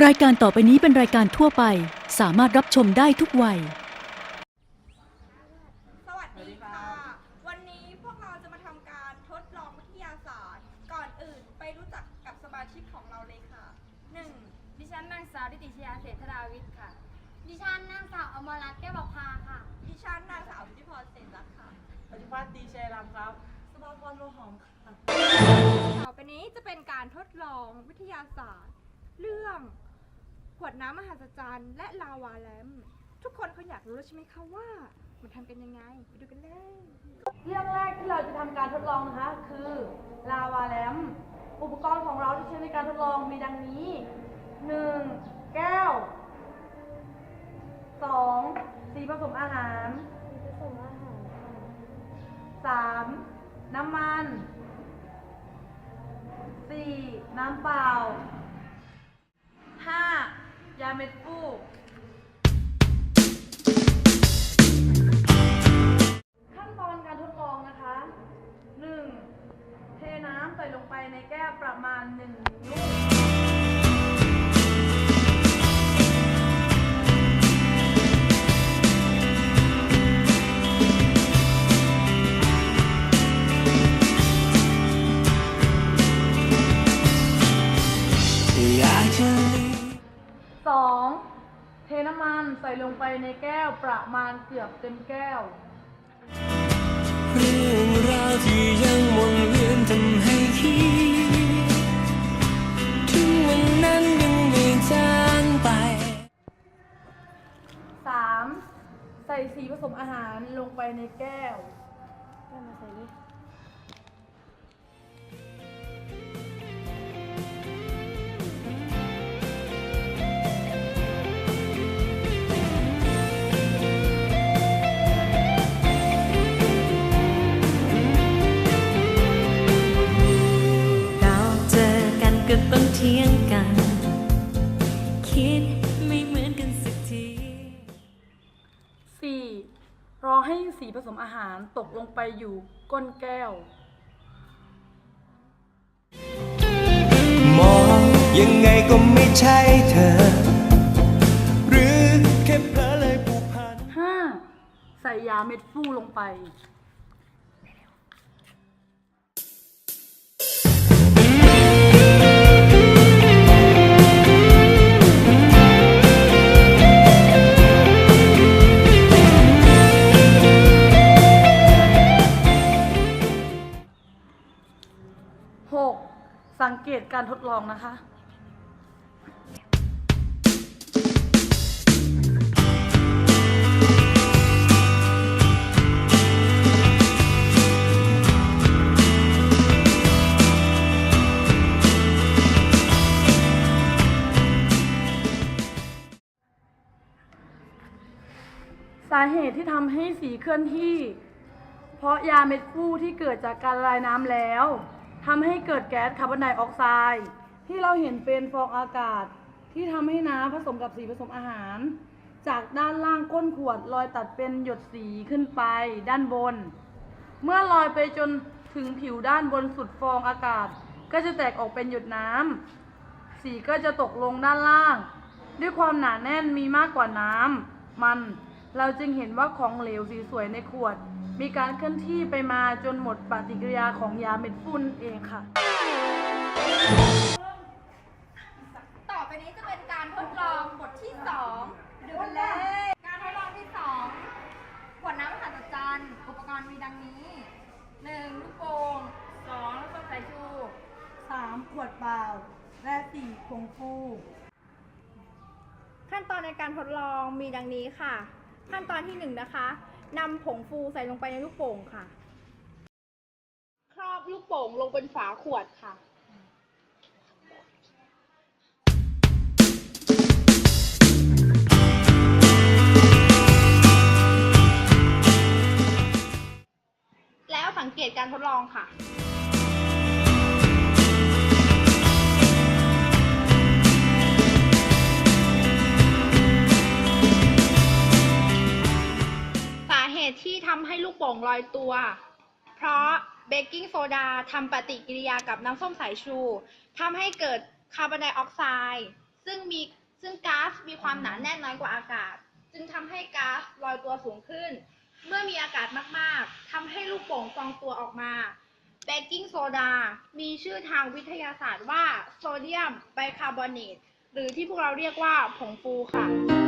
รายการต่อไปนี้เป็นรายการทั่วไป สามารถรับชมได้ทุกวัย สวัสดีค่ะ วันนี้พวกเราจะมาทำการทดลองวิทยาศาสตร์ ก่อนอื่นไปรู้จักกับสมาชิกของเราเลยค่ะ 1. ดิฉันนางสาวทิติชยาเศรษฐราวิทย์ค่ะ ดิฉันนางสาวอมรรัตน์แก้วประภาค่ะ ดิฉันนางสาววิทพรเศรษฐรัตน์ค่ะ ปฏิพัฒน์ดีชัยรำครับ สมาพรโลหอมค่ะ ต่อไปนี้จะเป็นการทดลองวิทยาศาสตร์ เรื่องขวดน้ำมหัศจรรย์และลาวาแลมป์ทุกคนเขาอยากรู้แล้วใช่ไหมคะว่า มันทำกันยังไง ไปดูกันเลย เรื่องแรกที่เราจะทำการทดลองนะคะ คือลาวาแลมป์อุปกรณ์ของเราที่ใช้ในการทดลองมีดังนี้ 1. แก้ว 2. สีผสมอาหาร 3. น้ำมัน 4. น้ำเปล่า 5. ยา น้ำมันใส่ลงไปในแก้วประมาณเกือบเต็มแก้ว เรื่องราวที่ยังวนเวียนทำให้คิดถึงวันนั้นยังไม่จางไป 3. ใส่สีผสมอาหารลงไปในแก้วเรา รอให้สีผสมอาหารตกลงไปอยู่ก้นแก้ว มองยังไงก็ไม่ใช่เธอ หรือแค่เพลอเลยผูกพัน 5. ใส่ยาเม็ดฟูลงไป เกตการทดลองนะคะสาเหตุที่ทำให้สีเคลื่อนที่ เพราะยาเม็ดฟูที่เกิดจากการละลายน้ำแล้ว ทำให้เกิดแก๊สคาร์บอนไดออกไซด์ที่เราเห็นเป็นฟองอากาศ ที่ทำให้น้ำผสมกับสีผสมอาหาร จากด้านล่างก้นขวดลอยตัดเป็นหยดสีขึ้นไปด้านบน เมื่อลอยไปจนถึงผิวด้านบนสุดฟองอากาศ ก็จะแตกออกเป็นหยดน้ำสีก็จะตกลงด้านล่าง ด้วยความหนาแน่นมีมากกว่าน้ำมันเราจึงเห็นว่าของเหลวสีสวยในขวด มีการเคลื่อนที่ไปมาจนหมดปฏิกิริยาของยาเม็ดฟุ้นเองค่ะ ต่อไปนี้จะเป็นการทดลองบทที่2ดูกันเลยการทดลองที่2ขวดน้ำมหัศจรรย์อุปกรณ์มีดังนี้ 1. ลูกโป่ง 2. ลูกโป่งสายชู3ขวดเปล่า และ4คงฟูขั้นตอนในการทดลองมีดังนี้ค่ะ ขั้นตอนที่1นะคะ นำผงฟูใส่ลงไปในลูกโป่งค่ะ ครอบลูกโป่งลงบนฝาขวดค่ะ แล้วสังเกตการทดลองค่ะ กโป่งลอยตัว เพราะเบกกิ้งโซดาทำปฏิกิริยากับน้ำส้มสายชูทำให้เกิดคาร์บอนไดออกไซด์ซึ่งมีซึ่งก๊าซมีความหนาแน่นน้อยกว่าอากาศ จึงทำให้ก๊าซลอยตัวสูงขึ้น เมื่อมีอากาศมากๆทำให้ลูกโป่งฟองตัวออกมาเบกกิ้งโซดา มีชื่อทางวิทยาศาสตร์ว่าโซเดียมไบคาร์บอเนต หรือที่พวกเราเรียกว่าผงฟูค่ะ